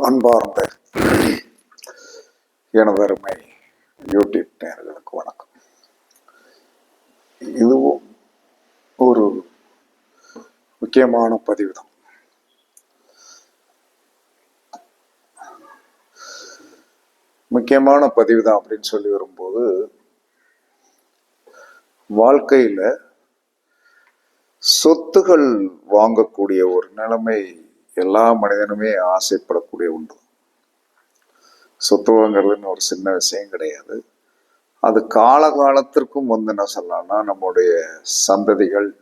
அன்பார்ந்த எனதருமை யூடியூப் நேர்களுக்கு வணக்கம். இதுவும் ஒரு முக்கியமான பதிவு தான் முக்கியமான பதிவு தான் அப்படின்னு சொல்லி வரும்போது வாழ்க்கையில் சொத்துகள் வாங்கக்கூடிய ஒரு நிலைமை எல்லா மனிதனுமே ஆசைப்படக்கூடிய ஒன்று. சொத்துவாங்கிறதுன்னு ஒரு சின்ன விஷயம் கிடையாது. அது காலகாலத்திற்கும் வந்து என்ன சொல்லலாம்னா நம்முடைய சந்ததிகள்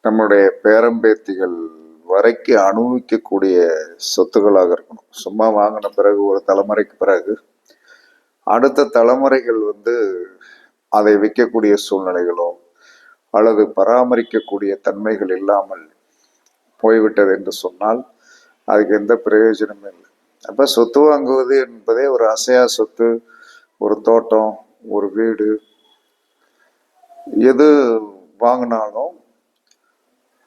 நம்முடைய பேரம்பேத்திகள் வரைக்கும் அனுபவிக்கக்கூடிய சொத்துக்களாக இருக்கணும். சும்மா வாங்கின பிறகு ஒரு தலைமுறைக்கு பிறகு அடுத்த தலைமுறைகள் வந்து அதை விற்கக்கூடிய சூழ்நிலைகளோ அல்லது பராமரிக்கக்கூடிய தன்மைகள் இல்லாமல் போய்விட்டது என்று சொன்னால் அதுக்கு எந்த பிரயோஜனமும் இல்லை. அப்போ சொத்து வாங்குவது என்பதே ஒரு அசையா சொத்து ஒரு தோட்டம் ஒரு வீடு. எது வாங்கினாலும்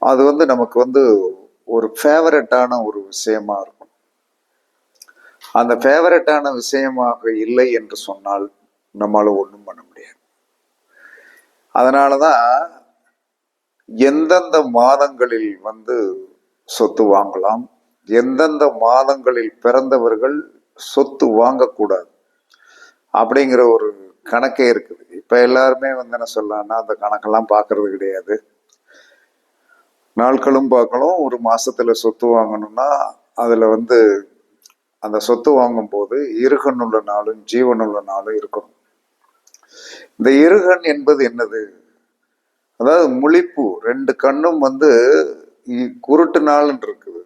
அது வந்து நமக்கு வந்து ஒரு ஃபேவரட்டான ஒரு விஷயமா இருக்கும். அந்த ஃபேவரட்டான விஷயமாக இல்லை என்று சொன்னால் நம்மளால் ஒன்றும் பண்ண முடியாது. அதனால தான் எந்தெந்த மாதங்களில் வந்து சொத்து வாங்கலாம்? எந்தெந்த மாதங்களில் பிறந்தவர்கள் சொத்து வாங்கக்கூடாது? அப்படிங்கிற ஒரு கணக்கே இருக்குது. இப்போ எல்லாருமே வந்து என்ன சொல்லலாம்னா அந்த கணக்கெல்லாம் பார்க்கறது கிடையாது. நாட்களும் பார்க்கலாம் ஒரு மாசத்துல சொத்து வாங்கணும்னா அதில் வந்து அந்த சொத்து வாங்கும்போது இருகன் உள்ள நாளும் ஜீவனுள்ள நாளும் இருக்கணும். இந்த இருகன் என்பது என்னது? அதாவது முழிப்பு ரெண்டு கண்ணும் வந்து குருட்டு நாள்னு இருக்குது.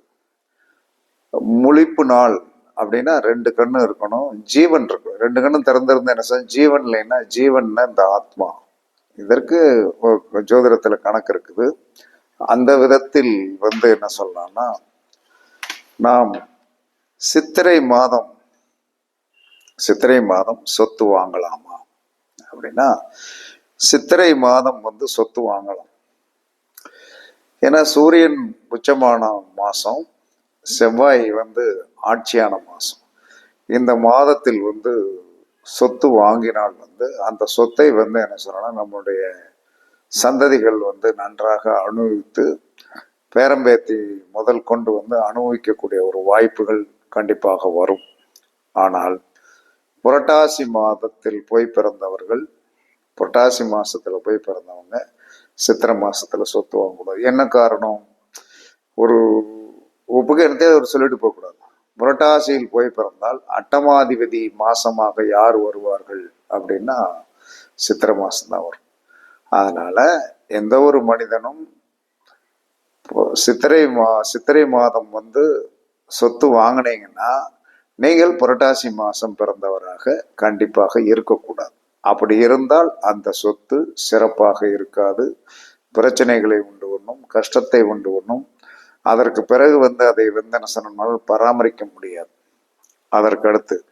முழிப்பு நாள் அப்படின்னா ரெண்டு கண்ணும் இருக்கணும் ஜீவன் இருக்கும் ரெண்டு கண்ணும் திறந்திருந்தா என்ன சார் ஜீவன் இல்லைன்னா ஜீவன்னா இந்த ஆத்மா. இதற்கு ஜோதிடத்துல கணக்கு இருக்குது. அந்த விதத்தில் வந்து என்ன சொல்லலாம்னா நாம் சித்திரை மாதம் சித்திரை மாதம் சொத்து வாங்கலாமா? அப்படின்னா சித்திரை மாதம் வந்து சொத்து வாங்கலாம். ஏன்னா சூரியன் உச்சமான மாதம் செவ்வாய் வந்து ஆட்சியான மாதம் இந்த மாதத்தில் வந்து சொத்து வாங்கினால் வந்து அந்த சொத்தை வந்து என்ன சொல்லணும் நம்முடைய சந்ததிகள் வந்து நன்றாக அனுபவித்து பேரம்பேத்தி முதல் கொண்டு வந்து அனுபவிக்கக்கூடிய ஒரு வாய்ப்புகள் கண்டிப்பாக வரும். ஆனால் புரட்டாசி மாதத்தில் போய் பிறந்தவர்கள் புரட்டாசி மாசத்துல போய் பிறந்தவங்க சித்திரை மாசத்துல சொத்து வாங்கக்கூடாது என்ன காரணம்? ஒரு உபகரணத்தை அவர் சொல்லிட்டு போகக்கூடாது புரட்டாசியில் போய் பிறந்தால் அட்டமாதிபதி மாசமாக யார் வருவார்கள் அப்படின்னா சித்திரை மாசம்தான் வரும். அதனால எந்த ஒரு மனிதனும் இப்போ சித்திரை மா சித்திரை மாதம் வந்து சொத்து வாங்கினீங்கன்னா நீங்கள் புரட்டாசி மாசம் பிறந்தவராக கண்டிப்பாக இருக்கக்கூடாது. அப்படி இருந்தால் அந்த சொத்து சிறப்பாக இருக்காது. பிரச்சனைகளை உண்டு பண்ணும் கஷ்டத்தை உண்டு பண்ணும். அதற்கு பிறகு வந்து அதை வந்து பராமரிக்க முடியாது. அதற்கு அடுத்து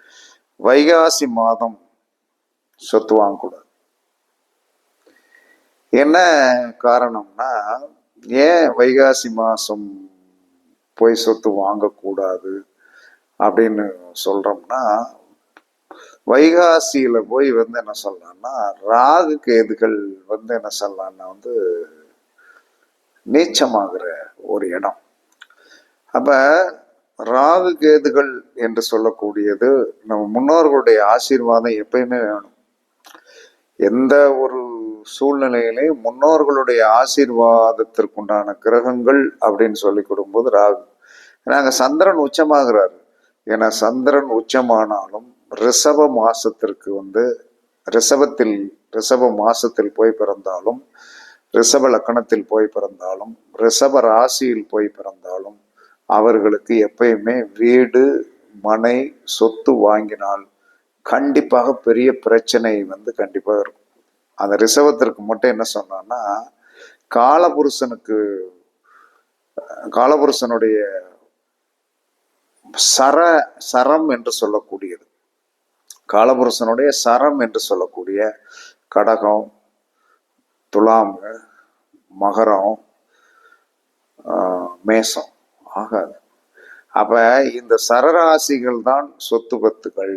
வைகாசி மாதம் சொத்து வாங்கக்கூடாது. என்ன காரணம்னா ஏன் வைகாசி மாதம் போய் சொத்து வாங்கக்கூடாது அப்படின்னு சொல்கிறோம்னா வைகாசியில் போய் வந்து என்ன சொல்லலாம்னா ராகு கேதுகள் வந்து என்ன சொல்லலாம்னா வந்து நீச்சமாகிற ஒரு இடம். அப்போ ராகு கேதுகள் என்று சொல்லக்கூடியது நம்ம முன்னோர்களுடைய ஆசீர்வாதம் எப்பயுமே வேணும். எந்த ஒரு சூழ்நிலையிலையும் முன்னோர்களுடைய ஆசீர்வாதத்திற்குண்டான கிரகங்கள் அப்படின்னு சொல்லி கொடுக்கும்போது ராகு. ஏன்னா சந்திரன் உச்சமாகிறாரு. ஏன்னா சந்திரன் உச்சமானாலும் ரிஷப மாசத்திற்கு வந்து ரிஷபத்தில் ரிஷப மாசத்தில் போய் பிறந்தாலும் ரிஷப லக்கணத்தில் போய் பிறந்தாலும் ரிஷப ராசியில் போய் பிறந்தாலும் அவர்களுக்கு எப்பயுமே வீடு மனை சொத்து வாங்கினால் கண்டிப்பாக பெரிய பிரச்சனை வந்து கண்டிப்பாக இருக்கும். அந்த ரிஷபத்திற்கு மட்டும் என்ன சொன்னான்னா காலபுருஷனுக்கு காலபுருஷனுடைய சர சரம் என்று சொல்லக்கூடியது. காலபுருஷனுடைய சரம் என்று சொல்லக்கூடிய கடகம் துலாம் மகரம் மேசம். ஆகாது. அப்ப இந்த சரராசிகள் தான் சொத்து பத்துகள்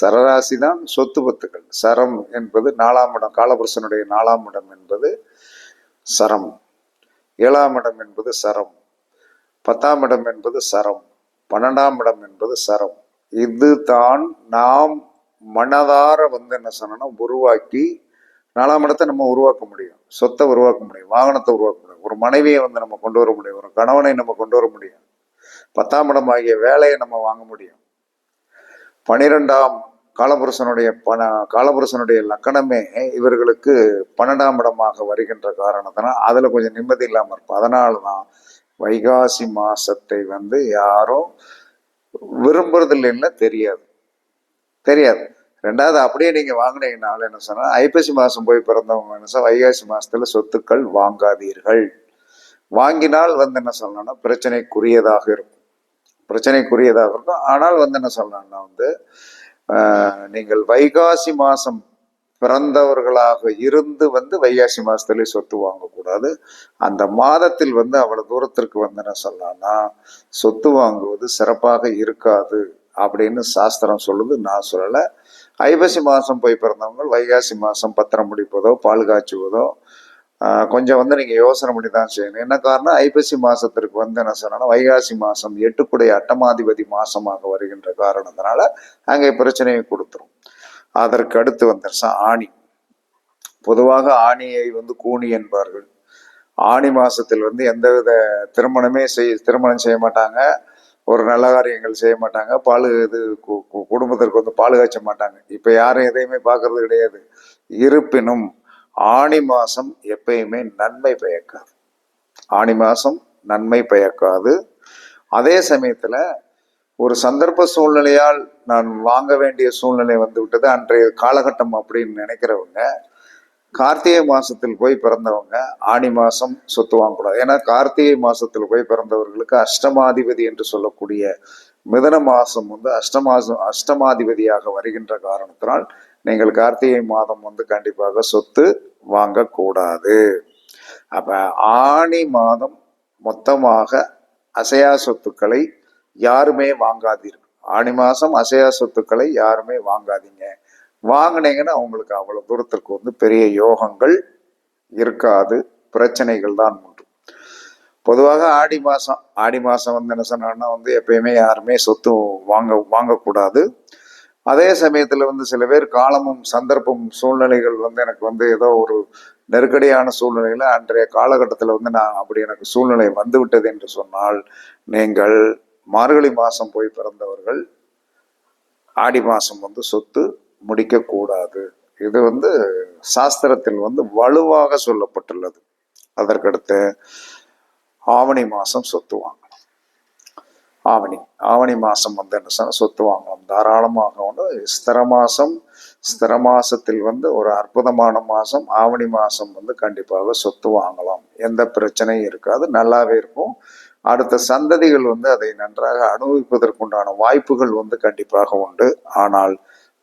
சரராசி தான் சொத்து பத்துகள் சரம் என்பது நாலாம் இடம் காலபுருஷனுடைய நாலாம் இடம் என்பது சரம். ஏழாம் இடம் என்பது சரம். பத்தாம் இடம் என்பது சரம். பன்னெண்டாம் இடம் என்பது சரம். இதுதான் நாம் மனதார வந்து என்ன சொன்னோம்னா உருவாக்கி நாலாம் இடத்தை நம்ம உருவாக்க முடியும். சொத்தை உருவாக்க முடியும். வாகனத்தை உருவாக்க முடியும். ஒரு மனைவியை வந்து நம்ம கொண்டு வர முடியும். ஒரு கணவனை நம்ம கொண்டு வர முடியும். பத்தாம் இடம் ஆகிய வேலையை நம்ம வாங்க முடியும். பனிரெண்டாம் காலபுருஷனுடைய பண காலபுருஷனுடைய லக்கணமே இவர்களுக்கு பன்னெண்டாம் இடமாக வருகின்ற காரணத்தினால் அதில் கொஞ்சம் நிம்மதி இல்லாமல் இருக்கும் அதனால தான் வைகாசி மாசத்தை வந்து யாரும் விரும்புறது இல்லைன்னா தெரியாது. தெரியாது. ரெண்டாவது அப்படியே நீங்க வாங்கினீங்கனால என்ன சொன்னா ஐப்பசி மாசம் போய் பிறந்தவங்க என்ன சொன்னா வைகாசி மாசத்துல சொத்துக்கள் வாங்காதீர்கள். வாங்கினால் வந்து என்ன சொல்லணும்னா பிரச்சனைக்குரியதாக இருக்கும். பிரச்சனைக்குரியதாக இருக்கும். ஆனால் வந்து என்ன சொல்லணும்னா வந்து ஆஹ், நீங்கள் வைகாசி மாசம் பிறந்தவர்களாக இருந்து வந்து வைகாசி மாதத்துலேயே சொத்து வாங்கக்கூடாது. அந்த மாதத்தில் வந்து அவ்வளோ தூரத்திற்கு வந்து என்ன சொல்லலாம்னா சொத்து வாங்குவது சிறப்பாக இருக்காது அப்படின்னு சாஸ்திரம் சொல்லுது. நான் சொல்லலை. ஐப்பசி மாதம் போய் பிறந்தவங்க வைகாசி மாதம் பத்திரம் முடிப்பதோ பால் காய்ச்சுவதோ கொஞ்சம் வந்து நீங்கள் யோசனை பண்ணி தான் செய்யணும். என்ன காரணம்? ஐப்பசி மாதத்திற்கு வந்து என்ன சொன்னா வைகாசி மாதம் எட்டுக்குடைய அட்டமாதிபதி மாதமாக வருகின்ற காரணத்தினால அங்கே பிரச்சனையை கொடுத்துரும். அதற்கு அடுத்து வந்துருச்சா ஆணி. பொதுவாக ஆணியை வந்து கூனி என்பார்கள். ஆணி மாசத்தில் வந்து எந்தவித திருமணமே செய் திருமணம் செய்ய மாட்டாங்க. ஒரு நல்ல காரியங்கள் செய்ய மாட்டாங்க. பால் இது கு- கு- குடும்பத்திற்கு வந்து பால் காய்ச்ச மாட்டாங்க. இப்போ யாரும் எதையுமே பார்க்கறது கிடையாது. இருப்பினும் ஆணி மாசம் எப்பயுமே நன்மை பயக்காது. ஆணி மாசம் நன்மை பயக்காது. அதே சமயத்தில் ஒரு சந்தர்ப்ப சூழ்நிலையால் நான் வாங்க வேண்டிய சூழ்நிலை வந்து விட்டது அன்றைய காலகட்டம் அப்படின்னு நினைக்கிறவங்க கார்த்திகை மாசத்தில் போய் பிறந்தவங்க ஆணி மாசம் சொத்து வாங்கக்கூடாது. ஏன்னா கார்த்திகை மாசத்தில் போய் பிறந்தவர்களுக்கு அஷ்டமாதிபதி என்று சொல்லக்கூடிய மிதன மாசம் வந்து அஷ்டமாசம் அஷ்டமாதிபதியாக வருகின்ற காரணத்தினால் நீங்கள் கார்த்திகை மாதம் வந்து கண்டிப்பாக சொத்து வாங்கக்கூடாது. அப்ப ஆணி மாதம் மொத்தமாக அசையா சொத்துக்களை யாருமே வாங்காதீர்கள். ஆணி மாதம் அசையா சொத்துக்களை யாருமே வாங்காதீங்க. வாங்குனீங்கன்னா அவங்களுக்கு அவ்வளோ தூரத்திற்கு வந்து பெரிய யோகங்கள் இருக்காது. பிரச்சனைகள் தான் உண்டு. பொதுவாக ஆடி மாதம் ஆடி மாதம் வந்து என்ன சொன்னாங்கன்னா வந்து எப்பயுமே யாருமே சொத்து வாங்க வாங்கக்கூடாது. அதே சமயத்தில் வந்து சில பேர் காலமும் சந்தர்ப்பம் சூழ்நிலைகள் வந்து எனக்கு வந்து ஏதோ ஒரு நெருக்கடியான சூழ்நிலையில் அன்றைய காலகட்டத்தில் வந்து நான் அப்படி எனக்கு சூழ்நிலை வந்துவிட்டது என்று சொன்னால் நீங்கள் மார்கழி மாசம் போய் பிறந்தவர்கள் ஆடி மாசம் வந்து சொத்து முடிக்கக்கூடாது. இது வந்து சாஸ்திரத்தில் வந்து வலுவாக சொல்லப்பட்டுள்ளது. அதற்கடுத்து ஆவணி மாசம் சொத்து வாங்கணும். ஆவணி ஆவணி மாசம் வந்து என்ன சொத்து வாங்கலாம் தாராளமாக ஒன்று ஸ்திர மாசம் ஸ்திர மாசத்தில் வந்து ஒரு அற்புதமான மாசம் ஆவணி மாசம் வந்து கண்டிப்பாக சொத்து வாங்கலாம். எந்த பிரச்சனையும் இருக்காது. நல்லாவே இருக்கும். அடுத்த சந்ததிகள் வந்து அதை நன்றாக அனுபவிப்பதற்குண்டான வாய்ப்புகள் வந்து கண்டிப்பாக உண்டு. ஆனால்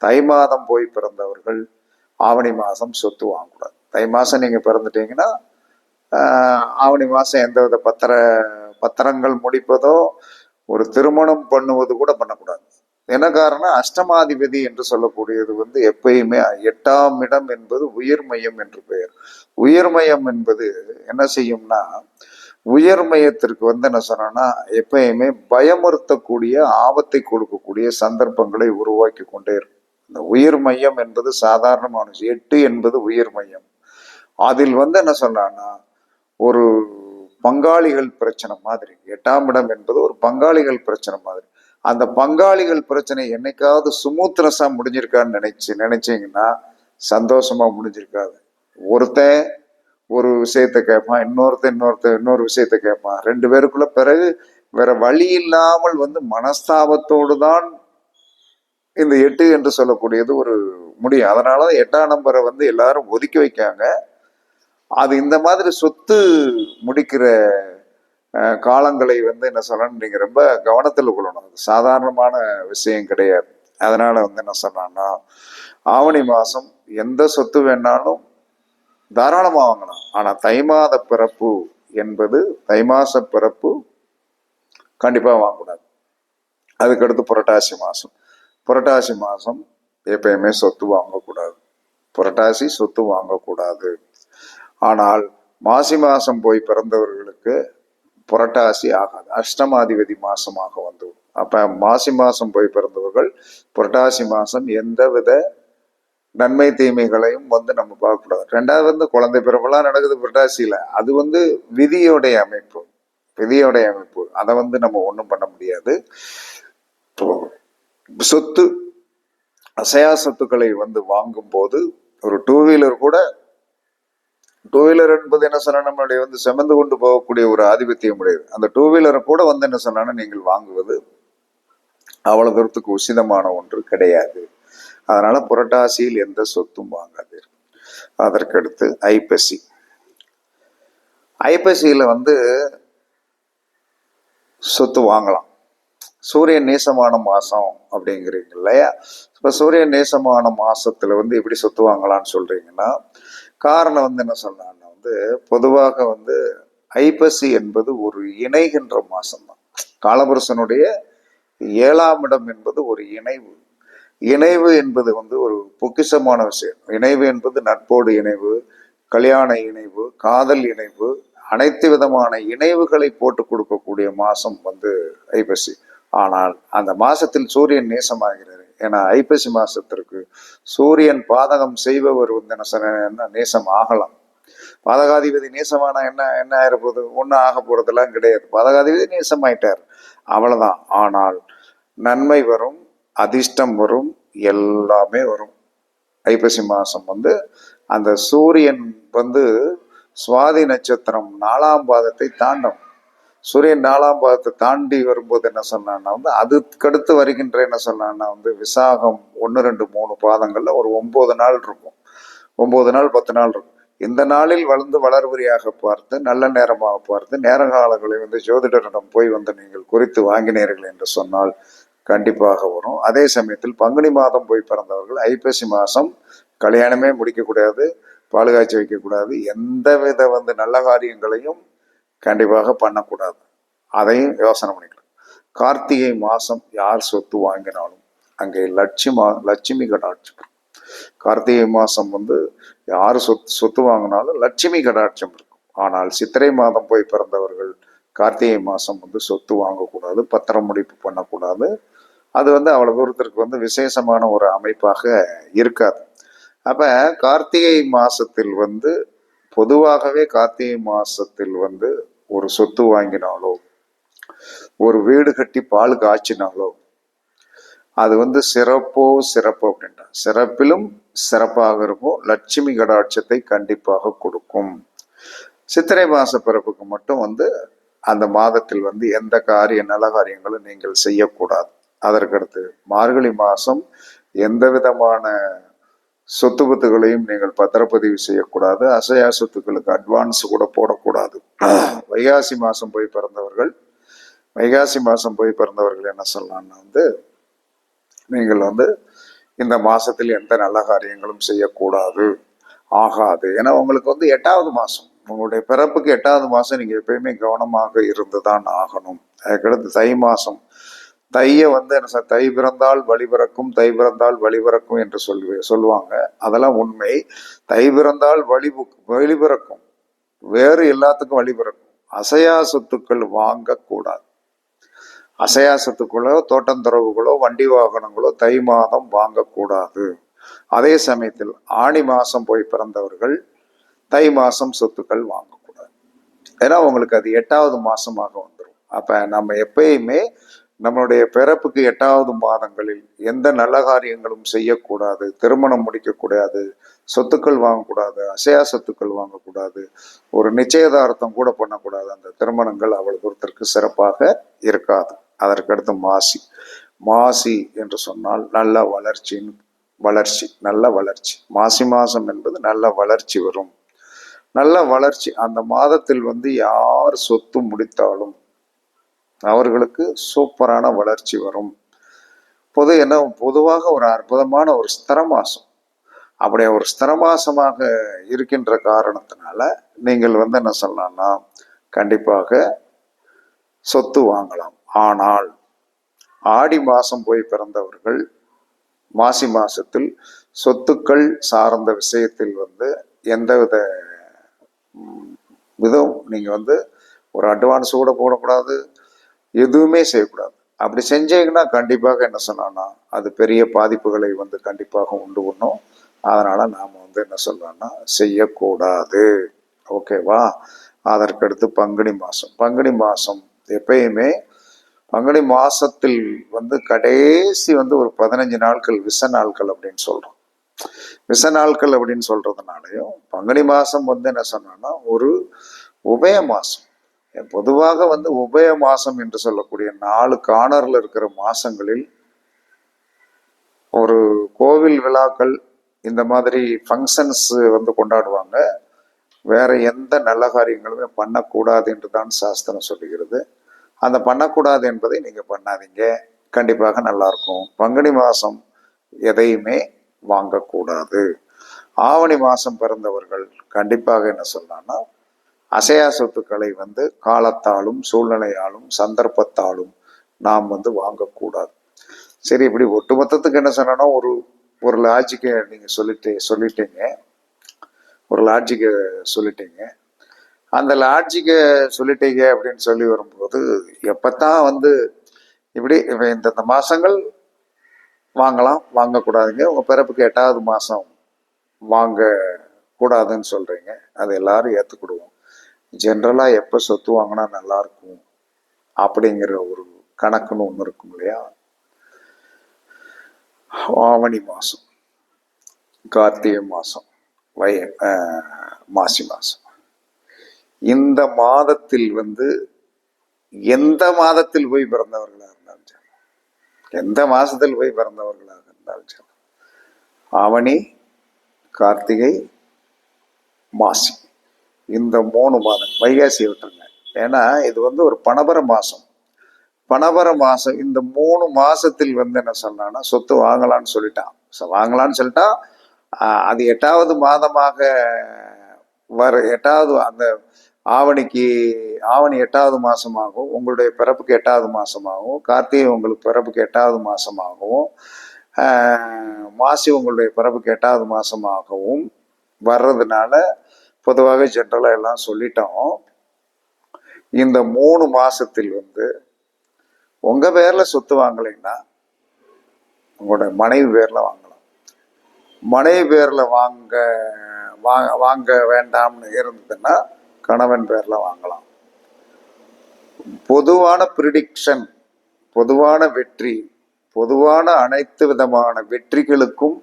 தை மாதம் போய் பிறந்தவர்கள் ஆவணி மாதம் சொத்து வாங்கக்கூடாது. தை மாதம் நீங்கள் பிறந்துட்டீங்கன்னா ஆஹ், ஆவணி மாதம் எந்தவித பத்திர பத்திரங்கள் முடிப்பதோ ஒரு திருமணம் பண்ணுவது கூட பண்ணக்கூடாது. என்ன காரணம்? அஷ்டமாதிபதி என்று சொல்லக்கூடியது வந்து எப்பயுமே எட்டாம் இடம் என்பது உயிர்மயம் என்று பெயர். உயிர்மயம் என்பது என்ன செய்யும்னா உயர்மயத்திற்கு வந்து என்ன சொன்னோம்னா எப்பயுமே பயமுறுத்தக்கூடிய ஆபத்தை கொடுக்கக்கூடிய சந்தர்ப்பங்களை உருவாக்கி கொண்டே இருக்கும் இந்த உயிர் மையம் என்பது சாதாரணமான விஷயம். எட்டு என்பது உயிர் மையம். அதில் வந்து என்ன சொன்னான்னா ஒரு பங்காளிகள் பிரச்சனை மாதிரி. எட்டாம் இடம் என்பது ஒரு பங்காளிகள் பிரச்சனை மாதிரி. அந்த பங்காளிகள் பிரச்சனை என்னைக்காவது சுமூத்ரஸா முடிஞ்சிருக்கான்னு நினைச்சு நினைச்சீங்கன்னா சந்தோஷமா முடிஞ்சிருக்காது. ஒருத்தன் ஒரு விஷயத்த கேட்பான் இன்னொருத்தன் இன்னொருத்த இன்னொரு விஷயத்த கேட்பான். ரெண்டு பேருக்குள்ள பிறகு வேற வழி இல்லாமல் வந்து மனஸ்தாபத்தோடு தான் இந்த எட்டு என்று சொல்லக்கூடியது ஒரு முடியும். அதனால தான் எட்டாம் நம்பரை வந்து எல்லாரும் ஒதுக்கி வைக்காங்க. அது இந்த மாதிரி சொத்து முடிக்கிற காலங்களை வந்து என்ன சொல்லணும் நீங்கள் ரொம்ப கவனத்தில் கொள்ளணும். அது சாதாரணமான விஷயம் கிடையாது. அதனால வந்து என்ன சொன்னான்னா ஆவணி மாதம் எந்த சொத்து வேணாலும் தாராளமாக வாங்கலாம். ஆனால் தை மாத பிறப்பு என்பது தை மாச பிறப்பு கண்டிப்பாக வாங்கக்கூடாது. அதுக்கடுத்து புரட்டாசி மாதம் புரட்டாசி மாதம் எப்பயுமே சொத்து வாங்கக்கூடாது. புரட்டாசி சொத்து வாங்கக்கூடாது. ஆனால் மாசி மாதம் போய் பிறந்தவர்களுக்கு புரட்டாசி ஆகாது. அஷ்டமாதிபதி மாசமாக வந்துவிடும். அப்போ மாசி மாதம் போய் பிறந்தவர்கள் புரட்டாசி மாதம் எந்தவித நன்மை தீமைகளையும் வந்து நம்ம பார்க்கக்கூடாது. ரெண்டாவது வந்து குழந்தை பிறப்பெல்லாம் நடக்குது புரட்டாசியில். அது வந்து விதியோடைய அமைப்பு. விதியோடைய அமைப்பு. அதை வந்து நம்ம ஒன்றும் பண்ண முடியாது. இப்போ சொத்து அசையா சொத்துக்களை வந்து வாங்கும் போது ஒரு டூ வீலர் கூட டூ வீலர் என்பது என்ன சொன்னா நம்மளுடைய வந்து செமந்து கொண்டு போகக்கூடிய ஒரு ஆதிபத்தியம் உடையது. அந்த டூ வீலரை கூட வந்து என்ன சொன்னா நீங்கள் வாங்குவது அவ்வளவு தூரத்துக்கு உசிதமான ஒன்று கிடையாது. அதனால புரட்டாசியில் எந்த சொத்தும் வாங்காதீர்கள் அதற்கடுத்து ஐப்பசி. ஐப்பசியில் வந்து சொத்து வாங்கலாம். சூரியன் நேசமான மாசம் அப்படிங்கிறீங்க இல்லையா? இப்போ சூரியன் நேசமான மாசத்துல வந்து எப்படி சொத்து வாங்கலாம்னு சொல்றீங்கன்னா காரணம் வந்து என்ன சொல்லலாம்னா வந்து பொதுவாக வந்து ஐப்பசி என்பது ஒரு இணைகின்ற மாசம்தான். காலபுருஷனுடைய ஏழாம் இடம் என்பது ஒரு இணைவு. இணைவு என்பது வந்து ஒரு பொக்கிஷமான விஷயம். இணைவு என்பது நட்போடு இணைவு கல்யாண இணைவு காதல் இணைவு அனைத்து விதமான இணைவுகளை போட்டு கொடுக்கக்கூடிய மாசம் வந்து ஐப்பசி. ஆனால் அந்த மாசத்தில் சூரியன் நேசமாகிறார். ஏன்னா ஐப்பசி மாசத்திற்கு சூரியன் பாதகம் செய்பவர் வந்து என்ன என்ன நேசம் ஆகலாம். பாதகாதிபதி நேசமானா என்ன என்ன ஆயிருப்போது ஒன்றும் ஆக போறதெல்லாம் கிடையாது. பாதகாதிபதி நேசமாயிட்டார். அவ்வளவுதான். ஆனால் நன்மை வரும் அதிர்ஷ்டம் வரும் எல்லாமே வரும். ஐப்பசி மாசம் வந்து அந்த சூரியன் வந்து சுவாதி நட்சத்திரம் நாலாம் பாதத்தை தாண்டும். சூரியன் நாலாம் பாதத்தை தாண்டி வரும்போது என்ன சொன்னான்னா வந்து அதுக்கடுத்து வருகின்ற என்ன சொன்னான்னா வந்து விசாகம் ஒன்று ரெண்டு மூணு பாதங்கள்ல ஒரு ஒன்பது நாள் இருக்கும். ஒன்பது நாள் பத்து நாள் இருக்கும். இந்த நாளில் வளர்ந்து வளர்வரியாக பார்த்து நல்ல நேரமாக பார்த்து நேரகாலங்களை வந்து ஜோதிடரிடம் போய் வந்து நீங்கள் குறித்து வாங்கினீர்கள் என்று சொன்னால் கண்டிப்பாக வரும். அதே சமயத்தில் பங்குனி மாதம் போய் பிறந்தவர்கள் ஐப்பசி மாதம் கல்யாணமே முடிக்கக்கூடாது பால் காய்ச்சி வைக்கக்கூடாது எந்த வித வந்து நல்ல காரியங்களையும் கண்டிப்பாக பண்ணக்கூடாது. அதையும் யோசனை பண்ணிக்கலாம். கார்த்திகை மாதம் யார் சொத்து வாங்கினாலும் அங்கே லட்சுமா லட்சுமி கடாட்சம். கார்த்திகை மாதம் வந்து யார் சொத்து சொத்து வாங்கினாலும் லட்சுமி கடாட்சம் இருக்கும். ஆனால் சித்திரை மாதம் போய் பிறந்தவர்கள் கார்த்திகை மாதம் வந்து சொத்து வாங்கக்கூடாது பத்திரம் முடிப்பு பண்ணக்கூடாது அது வந்து அவ்வளோ தூரத்திற்கு வந்து விசேஷமான ஒரு அமைப்பாக இருக்காது. அப்போ கார்த்திகை மாதத்தில் வந்து பொதுவாகவே கார்த்திகை மாதத்தில் வந்து ஒரு சொத்து வாங்கினாலோ ஒரு வீடு கட்டி பால் காய்ச்சினாலோ அது வந்து சிறப்போ சிறப்பு அப்படின்ட்டா சிறப்பிலும் சிறப்பாக இருக்கும் லட்சுமி கடாட்சத்தை கண்டிப்பாக கொடுக்கும். சித்திரை மாச பிறப்புக்கு மட்டும் வந்து அந்த மாதத்தில் வந்து எந்த காரிய நல்ல காரியங்களும் நீங்கள் செய்யக்கூடாது. அதற்கடுத்து மார்கழி மாதம் எந்த விதமான சொத்து பத்துகளையும் நீங்கள் பத்திரப்பதிவு செய்யக்கூடாது. அசையா சொத்துக்களுக்கு அட்வான்ஸ் கூட போடக்கூடாது. வைகாசி மாதம் போய் பிறந்தவர்கள் வைகாசி மாதம் போய் பிறந்தவர்கள் என்ன சொல்லலாம்னா வந்து நீங்கள் வந்து இந்த மாதத்தில் எந்த நல்ல காரியங்களும் செய்யக்கூடாது. ஆகாது. ஏன்னா உங்களுக்கு வந்து எட்டாவது மாதம் உங்களுடைய பிறப்புக்கு எட்டாவது மாதம் நீங்கள் எப்பயுமே கவனமாக இருந்து தான் ஆகணும். அதுக்கடுத்து தை மாதம் தையை வந்து என்ன சார் தை பிறந்தால் வழி பிறக்கும் தை பிறந்தால் வழி பிறக்கும் என்று சொல்லி சொல்லுவாங்க. அதெல்லாம் உண்மை. தை பிறந்தால் வழி வழி பிறக்கும். வேறு எல்லாத்துக்கும் வழி பிறக்கும். அசையா சொத்துக்கள் வாங்கக்கூடாது. அசையா சொத்துக்களோ தோட்டந்துறவுகளோ வண்டி வாகனங்களோ தை மாதம் வாங்கக்கூடாது. அதே சமயத்தில் ஆணி மாதம் போய் பிறந்தவர்கள் தை மாதம் சொத்துக்கள் வாங்கக்கூடாது. ஏன்னா உங்களுக்கு அது எட்டாவது மாதமாக வந்துடும் அப்போ நம்ம எப்பயுமே நம்மளுடைய பிறப்புக்கு எட்டாவது மாதங்களில் எந்த நல்ல காரியங்களும் செய்யக்கூடாது திருமணம் முடிக்கக்கூடாது சொத்துக்கள் வாங்கக்கூடாது அசையா சொத்துக்கள் வாங்கக்கூடாது ஒரு நிச்சயதார்த்தம் கூட பண்ணக்கூடாது. அந்த திருமணங்கள் அவள் பொறுத்திற்கு சிறப்பாக இருக்காது. அதற்கடுத்து மாசி. மாசி என்று சொன்னால் நல்ல வளர்ச்சியின் வளர்ச்சி நல்ல வளர்ச்சி. மாசி மாசம் என்பது நல்ல வளர்ச்சி வரும். நல்ல வளர்ச்சி. அந்த மாதத்தில் வந்து யார் சொத்து முடித்தாலும் அவர்களுக்கு சூப்பரான வளர்ச்சி வரும். பொது என்ன பொதுவாக ஒரு அற்புதமான ஒரு ஸ்திரமாசம். அப்படி ஒரு ஸ்திரமாசமாக இருக்கின்ற காரணத்தினால நீங்கள் வந்து என்ன சொல்லலாம்னா கண்டிப்பாக சொத்து வாங்கலாம். ஆனால் ஆடி மாதம் போய் பிறந்தவர்கள் மாசி மாசத்தில் சொத்துக்கள் சார்ந்த விஷயத்தில் வந்து எந்தவித விதம் நீங்கள் வந்து ஒரு அட்வான்ஸ் கூட போடக்கூடாது. எதுவுமே செய்யக்கூடாது. அப்படி செஞ்சீங்கன்னா கண்டிப்பாக என்ன சொன்னான்னா அது பெரிய பாதிப்புகளை வந்து கண்டிப்பாக உண்டு பண்ணும். அதனால் நாம் வந்து என்ன சொல்கிறோன்னா செய்யக்கூடாது. ஓகேவா? அதற்கடுத்து பங்குனி மாதம் பங்குனி மாதம் எப்பயுமே பங்குனி மாதத்தில் வந்து கடைசி வந்து ஒரு பதினஞ்சு நாட்கள் விச நாட்கள் அப்படின்னு சொல்கிறோம் விச நாட்கள் அப்படின்னு சொல்கிறதுனாலையும் பங்குனி மாதம் வந்து என்ன சொன்னோன்னா ஒரு உபய மாதம் பொதுவாக வந்து உபய மாசம் என்று சொல்லக்கூடிய நாலு காணரில் இருக்கிற மாசங்களில் ஒரு கோவில் விழாக்கள் இந்த மாதிரி ஃபங்க்ஷன்ஸ் வந்து கொண்டாடுவாங்க. வேற எந்த நல்ல காரியங்களுமே பண்ணக்கூடாது என்று தான் சாஸ்திரம் சொல்லுகிறது. அந்த பண்ணக்கூடாது என்பதை நீங்கள் பண்ணாதீங்க. கண்டிப்பாக நல்லாயிருக்கும். பங்குனி மாதம் எதையுமே வாங்கக்கூடாது. ஆவணி மாதம் பிறந்தவர்கள் கண்டிப்பாக என்ன சொன்னான்னா அசையா சொத்துக்களை வந்து காலத்தாலும் சூழ்நிலையாலும் சந்தர்ப்பத்தாலும் நாம் வந்து வாங்கக்கூடாது. சரி இப்படி ஒட்டுமொத்தத்துக்கு என்ன சொன்னா ஒரு ஒரு லாஜிக்கை நீங்கள் சொல்லிட்டு சொல்லிட்டீங்க. ஒரு லாஜிக்கை சொல்லிட்டீங்க. அந்த லாட்ஜிக்கை சொல்லிட்டீங்க அப்படின்னு சொல்லி வரும்போது எப்போத்தான் வந்து இப்படி இப்ப இந்தந்த மாதங்கள் வாங்கலாம் வாங்கக்கூடாதுங்க. உங்கள் பிறப்புக்கு எட்டாவது மாதம் வாங்க கூடாதுன்னு சொல்கிறீங்க அது எல்லாரும் ஏற்றுக்கிடுவோம் ஜென்ரலாக எப்போ சொத்து வாங்கினா நல்லாயிருக்கும் அப்படிங்கிற ஒரு கணக்குன்னு ஒன்று இருக்கும் இல்லையா? ஆவணி மாதம் கார்த்திகை மாதம் வய மாசி மாதம் இந்த மாதத்தில் வந்து எந்த மாதத்தில் போய் பிறந்தவர்களாக இருந்தாலும் சரி. எந்த மாதத்தில் போய் பிறந்தவர்களாக இருந்தாலும் சரி. ஆவணி கார்த்திகை மாசி. இந்த மூணு மாதம். வைகாசியை விட்டுருங்க. ஏன்னா இது வந்து ஒரு பணபர மாதம் பணபர மாதம் இந்த மூணு மாசத்தில் வந்து என்ன சொன்னான்னா சொத்து வாங்கலாம்னு சொல்லிட்டான். ஸோ வாங்கலாம்னு சொல்லிட்டா அது எட்டாவது மாதமாக வர எட்டாவது அந்த ஆவணிக்கு ஆவணி எட்டாவது மாதமாகவும் உங்களுடைய பிறப்புக்கு எட்டாவது மாதமாகவும் கார்த்திகை உங்களுக்கு பிறப்புக்கு எட்டாவது மாதமாகவும் மாசி உங்களுடைய பிறப்புக்கு எட்டாவது மாதமாகவும் வர்றதுனால பொதுவாக ஜென்ரலாக எல்லாம் சொல்லிட்டோம். இந்த மூணு மாசத்தில் வந்து உங்க பேர்ல சொத்து வாங்கலைன்னா உங்களோட மனைவி பேர்ல வாங்கலாம். மனைவி பேர்ல வாங்க வாங்க வாங்க வேண்டாம்னு இருந்ததுன்னா கணவன் பேர்ல வாங்கலாம். பொதுவான ப்ரிடிக்ஷன் பொதுவான வெற்றி பொதுவான அனைத்து விதமான வெற்றிகளுக்கும்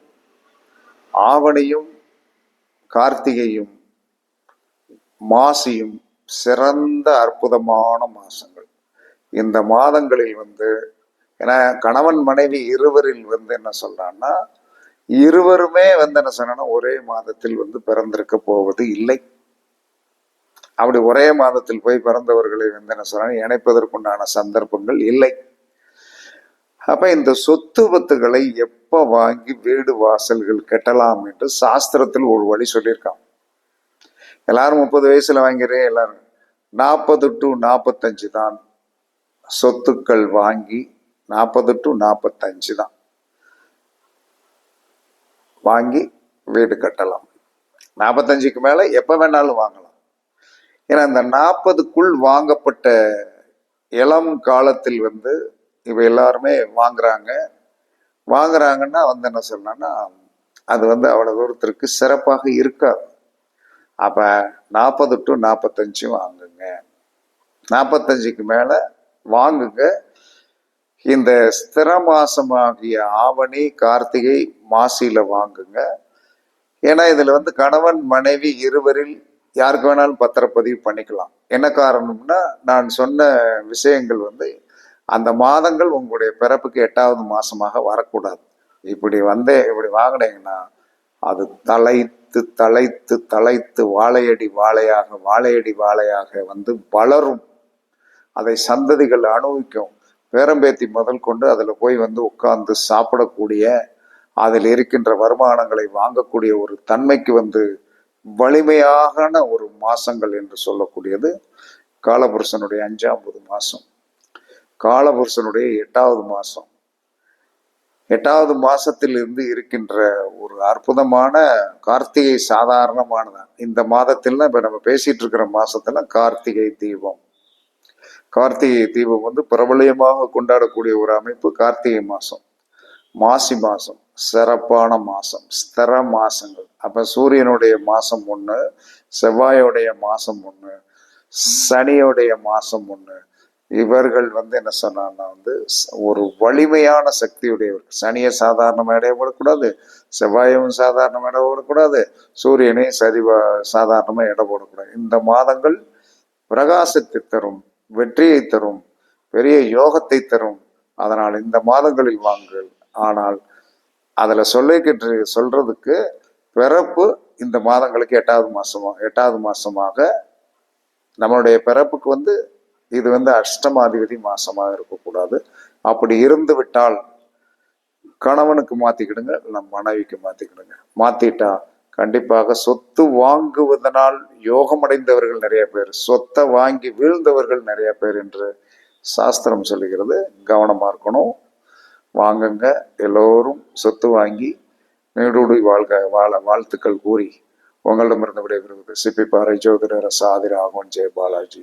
ஆவணியும் கார்த்திகையும் மாசியும் சிறந்த அற்புதமான மாசங்கள். இந்த மாதங்களில் வந்து ஏன்னா கணவன் மனைவி இருவரில் வந்து என்ன சொல்றான்னா இருவருமே வந்து என்ன சொன்னா ஒரே மாதத்தில் வந்து பிறந்திருக்க போவது இல்லை. அப்படி ஒரே மாதத்தில் போய் பிறந்தவர்களை வந்து என்ன சொல்றாங்க இணைப்பதற்குண்டான சந்தர்ப்பங்கள் இல்லை. அப்ப இந்த சொத்து பத்துகளை எப்ப வாங்கி வீடு வாசல்கள் கட்டலாம் என்று சாஸ்திரத்தில் ஒரு வழி சொல்லியிருக்கான் எல்லாரும் முப்பது வயசுல வாங்கிற எல்லாரும். நாற்பது டு நாற்பத்தஞ்சு தான். சொத்துக்கள் வாங்கி நாற்பது டு நாற்பத்தஞ்சு தான். வாங்கி வீடு கட்டலாம். நாற்பத்தஞ்சுக்கு மேலே எப்போ வேணாலும் வாங்கலாம். ஏன்னா இந்த நாற்பதுக்குள் வாங்கப்பட்ட இளம் காலத்தில் வந்து இவ எல்லாருமே வாங்குறாங்க. வாங்குறாங்கன்னா வந்து என்ன சொல்லணும்னா அது வந்து அவ்வளவு தூரத்திற்கு சிறப்பாக இருக்காது. அப்போ நாற்பது டு நாற்பத்தஞ்சு வாங்குங்க. நாற்பத்தஞ்சுக்கு மேலே வாங்குங்க. இந்த ஸ்திர மாசமாகிய ஆவணி கார்த்திகை மாசியில் வாங்குங்க. ஏன்னா இதில் வந்து கணவன் மனைவி இருவரில் யாருக்கு வேணாலும் பத்திரப்பதிவு பண்ணிக்கலாம். என்ன காரணம்னா நான் சொன்ன விஷயங்கள் வந்து அந்த மாதங்கள் உங்களுடைய பிறப்புக்கு எட்டாவது மாதமாக வரக்கூடாது. இப்படி வந்து இப்படி வாங்கினீங்கன்னா அது தலை தலைத்து தலைத்து தலைத்து வாழையடி வாழையாக வாழையடி வாழையாக வந்து வளரும். அதை சந்ததிகள் அனுபவிக்கும். பேரம்பேத்தி முதல் கொண்டு அதில் போய் வந்து உட்கார்ந்து சாப்பிடக்கூடிய அதில் இருக்கின்ற வருமானங்களை வாங்கக்கூடிய ஒரு தன்மைக்கு வந்து வலிமையான ஒரு மாசங்கள் என்று சொல்லக்கூடியது. காலபுருஷனுடைய அஞ்சாவது மாசம். காலபுருஷனுடைய எட்டாவது மாசம். எட்டாவது மாசத்தில் இருந்து இருக்கின்ற ஒரு அற்புதமான கார்த்திகை சாதாரணமானதான். இந்த மாதத்தில் இப்ப நம்ம பேசிட்டு இருக்கிற மாசத்துல கார்த்திகை தீபம். கார்த்திகை தீபம் வந்து பிரபலியமாக கொண்டாடக்கூடிய ஒரு அமைப்பு கார்த்திகை மாசம். மாசி மாசம் சிறப்பான மாசம் ஸ்திர மாசங்கள். அப்ப சூரியனுடைய மாசம் ஒண்ணு செவ்வாயோடைய மாசம் ஒண்ணு சனியோடைய மாசம் ஒண்ணு இவர்கள் வந்து என்ன சொன்னான்னா வந்து ஒரு வலிமையான சக்தியுடையவர். சனியை சாதாரணமாக இடப்படக்கூடாது செவ்வாயும் சாதாரணமாக இடப்படக்கூடாது சூரியனையும் சரிவா சாதாரணமாக இட போடக்கூடாது. இந்த மாதங்கள் பிரகாசத்தை தரும் வெற்றியை தரும் பெரிய யோகத்தை தரும். அதனால் இந்த மாதங்களில் வாங்குங்கள். ஆனால் அதில் சொல்லிக்கிட்டு சொல்றதுக்கு பிறப்பு இந்த மாதங்களுக்கு எட்டாவது மாசமா எட்டாவது மாசமாக நம்மளுடைய பிறப்புக்கு வந்து இது வந்து அஷ்டமாதிபதி மாசமாக இருக்கக்கூடாது. அப்படி இருந்து விட்டால் கணவனுக்கு மாத்திக்கிடுங்க இல்லை மனைவிக்கு மாத்திக்கிடுங்க. மாத்திட்டா கண்டிப்பாக சொத்து வாங்குவதனால் யோகமடைந்தவர்கள் நிறைய பேர் சொத்தை வாங்கி வீழ்ந்தவர்கள் நிறைய பேர் என்று சாஸ்திரம் சொல்லுகிறது. கவனமாக இருக்கணும். வாங்குங்க. எல்லோரும் சொத்து வாங்கி நீடூடி வாழ்க வாழ வாழ்த்துக்கள் கூறி உங்களிடமிருந்து விடைபெறுவது சிப்பிப்பாறை ஜோதிடர் சாதிர ஆகோன் ஜெய பாலாஜி